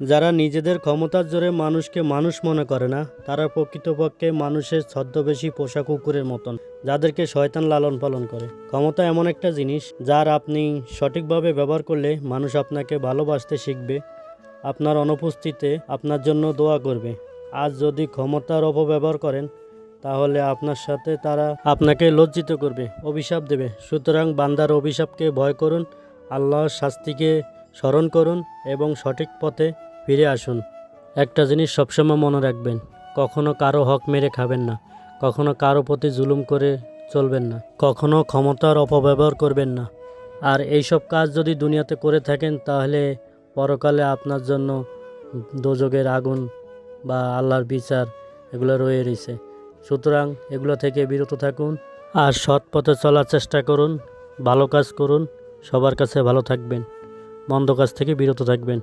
যারা নিজেদের ক্ষমতার জোরে মানুষকে মানুষ মনে করে না, তারা প্রকৃতপক্ষে মানুষের ছদ্মবেশী পোষা কুকুরের মতন, যাদেরকে শয়তান লালন পালন করে। ক্ষমতা এমন একটা জিনিস, যার আপনি সঠিকভাবে ব্যবহার করলে মানুষ আপনাকে ভালোবাসতে শিখবে, আপনার অনুপস্থিতিতে আপনার জন্য দোয়া করবে। আজ যদি ক্ষমতার অপব্যবহার করেন, তাহলে আপনার সাথে তারা আপনাকে লজ্জিত করবে, অভিশাপ দেবে। সুতরাং বান্দার অভিশাপকে ভয় করুন, আল্লাহর শাস্তিকে স্মরণ করুন এবং সঠিক পথে ফিরে আসুন। একটা জিনিস সবসময় মনে রাখবেন, কখনো কারও হক মেরে খাবেন না, কখনো কারও প্রতি জুলুম করে চলবেন না, কখনো ক্ষমতার অপব্যবহার করবেন না। আর এইসব কাজ যদি দুনিয়াতে করে থাকেন, তাহলে পরকালে আপনার জন্য দোজগের আগুন বা আল্লাহর বিচার এগুলো রয়ে রয়েছে। সুতরাং এগুলো থেকে বিরত থাকুন আর সৎ পথে চলার চেষ্টা করুন, ভালো কাজ করুন, সবার কাছে ভালো থাকবেন, মন্দ কাজ থেকে বিরত থাকবেন।